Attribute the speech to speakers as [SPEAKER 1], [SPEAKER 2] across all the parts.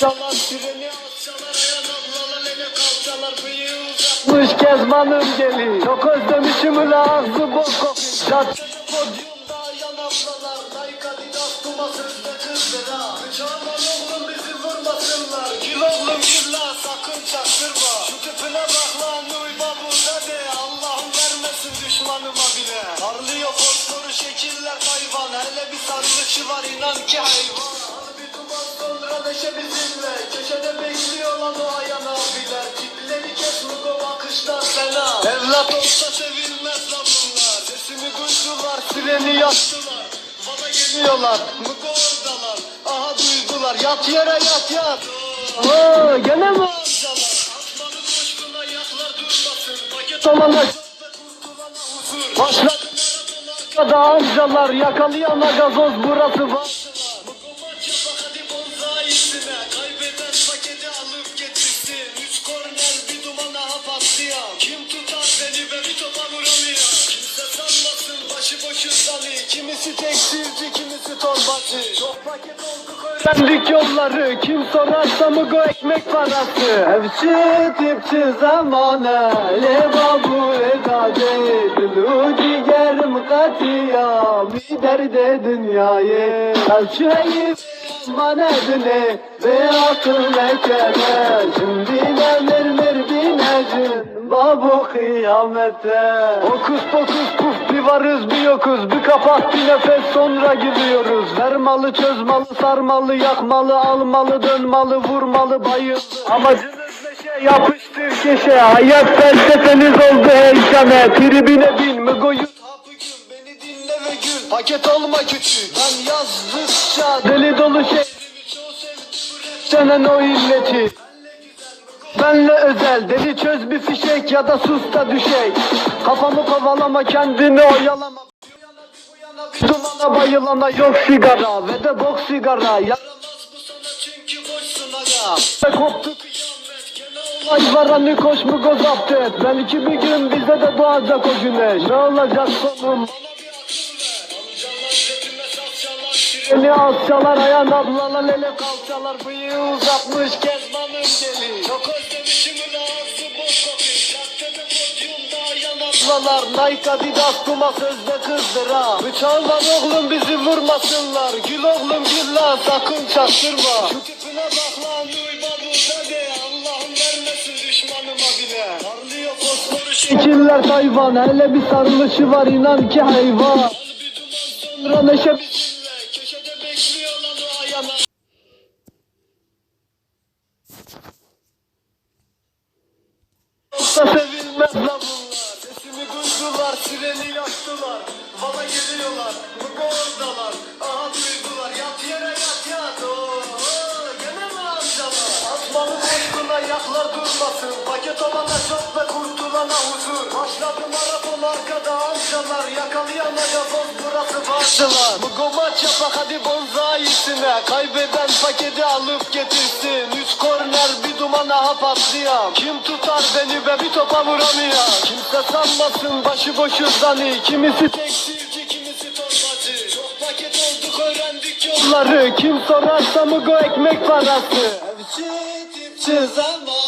[SPEAKER 1] Çalar treni atsalar ayan ablalar ele kalçalar bıyığı uzatmış kezmanım deli. Çok özlemişim ula ağzı bok kokuyor. Caddede podyumda ayan ablalar Nike Adidas Puma sözde kızlara Bıçağlar oğlum bizi vurmasınlar. Gül oğlum sakın çaktırma. Şu tipine bak lan uy babu dede Allah'ım vermesin düşmanıma bile. Parlıyor fosforu şekiller hayvan. Hele bir sarılışı var inan ki hayvan duman sonra neşe bizimle. Köşede bekliyor lan o ayan abiler Tipleri kes bu bakışlar fena. Evlat olsa sevilmez lan bunlar. Sesimi duydular sireni yaktılar. Bana geliyorlar mıko oradalar. Aha duydular yat yere yat yat. Oo, gene mi? Amcalar? Asmanın coşkun ayaklar durmasın. Paket olana maraton arkada amcalar Yakalayana gazoz burası bastılar tekstilci kimisi torbacı Çok paket olduk öğrendik yolları. Kim sorarsa mı go ekmek parası? Hepsi tipçi zamana Le babu edade Dilu cigerim katiya Bir derde dünyayı. Kalçayı manedine Ve akıl lekene Şimdi demir mir binecin Babu kıyamete. Okus pokus puf bir varız bir yokuz. Bir kapak bir nefes sonra gidiyoruz. Ver malı çöz malı sarmalı yakmalı Almalı dönmalı vurmalı bayıldı Amacınız neşe yapıştır keşe. Hayat felsefeniz oldu heyşane Tribine bin mügoyu Tapıgün beni dinle ve gül Paket olma küçük. Ben yazdıkça deli dolu bu rap Senen o illeti Benle özel deli çöz bir fişek ya da sus da düşek Kafamı kovalama kendini oyalama. Dumana bayılana yok sigara ve de bok sigara. Yaramaz bu sana çünkü boşsun aga Ve koptu olay var hani koş mu göz zapt et. Belki bir gün bize de doğacak o güneş. Ne olacak sonum Beni alçalar ayan ablalar ele kalçalar Bıyığı uzatmış kezbanım deli Çok özlemişim ağzı boş kokuyor Caddede podyumda ayan ablalar. Nike Adidas Puma sözde kızdıra. Bıçağlar oğlum bizi vurmasınlar. Gül oğlum gül la sakın çaktırma. Şu tipine bak lan uy babu dede Allah'ım vermesin düşmanıma bile. Parlıyor fosforu şekiller hayvan Hele bir sarılışı var inan ki hayvan. Bir sonra neşe bizimle Yoksa sevilmez lan bunlar. Sesimi duydular sireni yaktılar. Bana geliyorlar mıko oradalar Aha duydular yat yere yat yat. Oo, Gene mi amcalar? Asmanın boşluğuna yaklar durmasın. Paket olana çok ve kurtulana huzur Başladı maraton arkada amcalar Yakalayana gazoz burası bastılar Mıko maç yapak hadi bonzayisine Kaybeden paketi alıp getirsin. Üç korner bir duman aha patlayan. Kim tutar beni be bir topa vuramıyor. Kimse sanmasın başıboşu zani. Kimisi tekstilci kimisi torbacı. Çok paket olduk öğrendik yolları. Kim sorarsa mı go ekmek parası? Hepsi tipçi zamana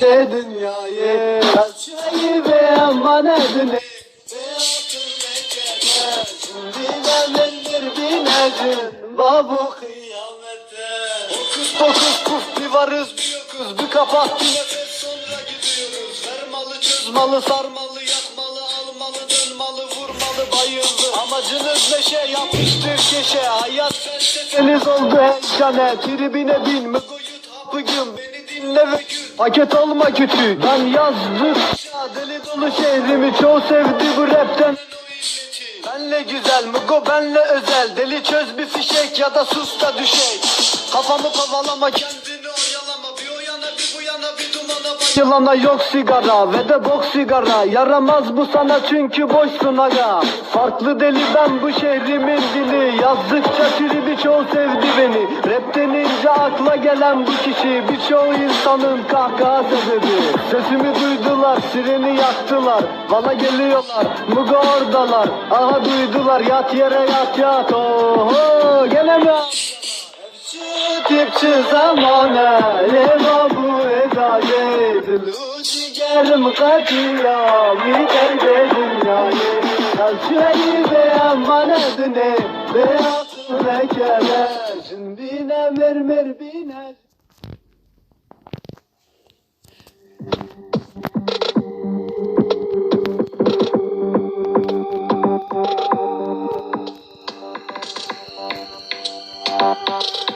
[SPEAKER 1] Derde dünyayı Kalçayı ve lekene Şimdi benimdir binecin Babu kıyamete Okus pokus puf bir varız bir yokuz Bir kapak bir nefes sonra gidiyoruz Ver malı çöz malı sarmalı yakmalı Almalı dönmalı vurmalı bayıldı Amacınız neşe yapıştır keşe Hayat felsefeniz oldu heyşane Tribine bin mügoyu tapıgın Beni dinle ve Paket olma küçük Ben yazdıkça deli dolu şehrimi Çoğu sevdi bu rapten. Benle güzel, Mugo benle özel. Deli çöz bir fişek ya da sus da düşek. Kafamı kovalama kendini Işılana yok sigara ve de bok sigara. Yaramaz bu sana çünkü boşsun aga. Farklı deli ben bu şehrimin dili. Yazdıkça türü çoğu sevdi beni. Rap denince akla gelen bu kişi Birçoğu insanın kahkaha sebebi Sesimi duydular sireni yaktılar. Bana geliyorlar mugo oradalar. Aha duydular yat yere yat yat. Oho gene mi? Tipçi zamane eyvallah गर्म का चूड़ा ये कर दे दुनिया ये Kaşeri beğenman adını Beyazın lekelersin Bine mermer biner
[SPEAKER 2] Thank you.